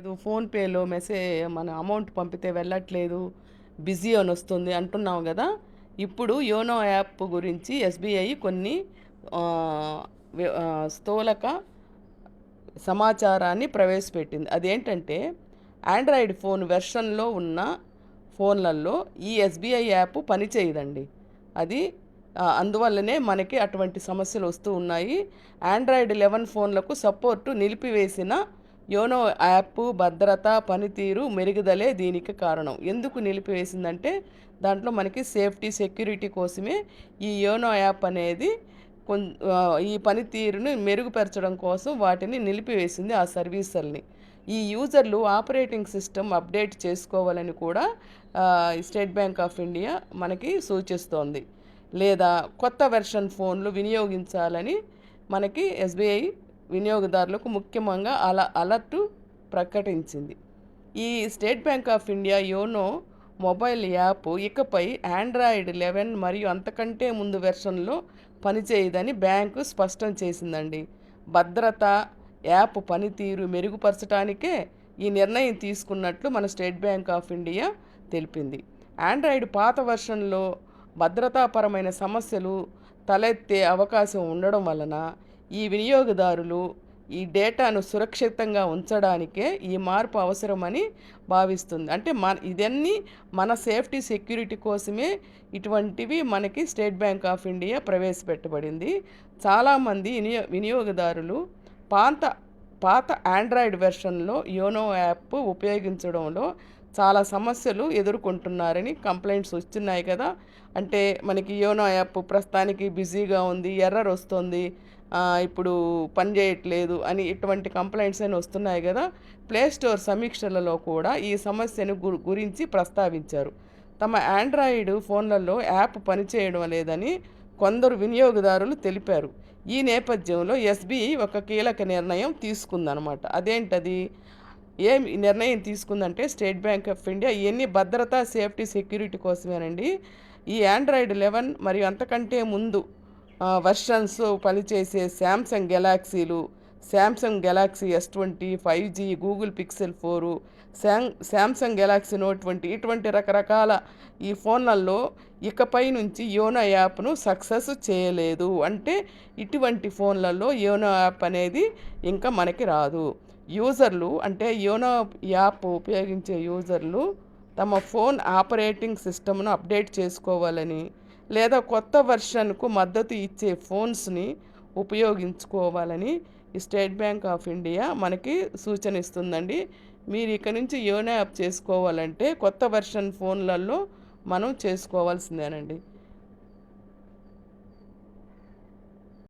లేదు ఫోన్పేలో మెసేజ్ మన అమౌంట్ పంపితే వెళ్ళట్లేదు బిజీ అని వస్తుంది అంటున్నాం కదా. ఇప్పుడు యోనో యాప్ గురించి ఎస్బీఐ కొన్ని స్థూలక సమాచారాన్ని ప్రవేశపెట్టింది. అదేంటంటే ఆండ్రాయిడ్ ఫోన్ వెర్షన్లో ఉన్న ఫోన్లలో ఈ ఎస్బీఐ యాప్ పనిచేయదండి అది అందువల్లనే మనకి అటువంటి సమస్యలు వస్తూ ఉన్నాయి. ఆండ్రాయిడ్ లెవెన్ ఫోన్లకు సపోర్టు నిలిపివేసిన యోనో యాప్ భద్రత పనితీరు మెరుగుదలే దీనికి కారణం. ఎందుకు నిలిపివేసిందంటే దాంట్లో మనకి సేఫ్టీ సెక్యూరిటీ కోసమే ఈ యోనో యాప్ అనేది కొన్ ఈ పనితీరును మెరుగుపరచడం కోసం వాటిని నిలిపివేసింది ఆ సర్వీసుల్ని ఈ యూజర్లు ఆపరేటింగ్ సిస్టమ్ అప్డేట్ చేసుకోవాలని కూడా స్టేట్ బ్యాంక్ ఆఫ్ ఇండియా మనకి సూచిస్తోంది. లేదా కొత్త వెర్షన్ ఫోన్లు వినియోగించాలని మనకి ఎస్బీఐ వినియోగదారులకు ముఖ్యంగా అల అలర్ట్ ప్రకటించింది. ఈ State Bank of India YONO mobile app ఇకపై ఆండ్రాయిడ్ లెవెన్ మరియు అంతకంటే ముందు వెర్షన్లో పనిచేయదని బ్యాంకు స్పష్టం చేసిందండి. భద్రత యాప్ పనితీరు మెరుగుపరచడానికే ఈ నిర్ణయం తీసుకున్నట్లు మన స్టేట్ బ్యాంక్ ఆఫ్ ఇండియా తెలిపింది. ఆండ్రాయిడ్ పాత వెర్షన్లో భద్రతాపరమైన సమస్యలు తలెత్తే అవకాశం ఉండడం వలన ఈ వినియోగదారులు ఈ డేటాను సురక్షితంగా ఉంచడానికే ఈ మార్పు అవసరమని భావిస్తుంది. అంటే మన ఇదన్నీ మన సేఫ్టీ సెక్యూరిటీ కోసమే ఇటువంటివి మనకి స్టేట్ బ్యాంక్ ఆఫ్ ఇండియా ప్రవేశపెట్టబడింది. చాలామంది వినియో వినియోగదారులు పాత పాత ఆండ్రాయిడ్ వెర్షన్లో యోనో యాప్ ఉపయోగించడంలో చాలా సమస్యలు ఎదుర్కొంటున్నారని కంప్లైంట్స్ వస్తున్నాయి కదా. అంటే మనకి యోనో యాప్ ప్రస్తుతానికి బిజీగా ఉంది ఎర్రర్ వస్తుంది ఇప్పుడు పని చేయట్లేదు అని ఇటువంటి కంప్లైంట్స్ అని వస్తున్నాయి కదా ప్లే స్టోర్ సమీక్షలలో కూడా ఈ సమస్యను గు గురించి ప్రస్తావించారు. తమ ఆండ్రాయిడ్ ఫోన్లలో యాప్ పనిచేయడం లేదని కొందరు వినియోగదారులు తెలిపారు. ఈ నేపథ్యంలో ఎస్బీఐ ఒక కీలక నిర్ణయం తీసుకుందనమాట అదేంటది? ఏం ఈ నిర్ణయం తీసుకుందంటే స్టేట్ బ్యాంక్ ఆఫ్ ఇండియా ఇవన్నీ భద్రతా సేఫ్టీ సెక్యూరిటీ కోసమేనండి? ఈ ఆండ్రాయిడ్ లెవెన్ మరియు అంతకంటే ముందు వర్షన్స్ పనిచేసే Samsung గెలాక్సీలు Samsung Galaxy S twenty five G Google Pixel four sang Samsung Galaxy Note twenty ఇటువంటి రకరకాల ఈ ఫోన్లలో ఇకపై నుంచి యోనో యాప్ను సక్సెస్ చేయలేదు. అంటే ఇటువంటి ఫోన్లలో యోనో యాప్ అనేది ఇంకా మనకి రాదు. యూజర్లు అంటే యోనో యాప్ ఉపయోగించే యూజర్లు తమ ఫోన్ ఆపరేటింగ్ సిస్టమ్ను అప్డేట్ చేసుకోవాలని లేదా కొత్త వెర్షన్కు మద్దతు ఇచ్చే ఫోన్స్ని ఉపయోగించుకోవాలని ఈ స్టేట్ బ్యాంక్ ఆఫ్ ఇండియా మనకి సూచన ఇస్తుందండి మీరు ఇక నుంచి యోనో యాప్ చేసుకోవాలంటే కొత్త వెర్షన్ ఫోన్లలో మనం చేసుకోవాల్సిందేనండి.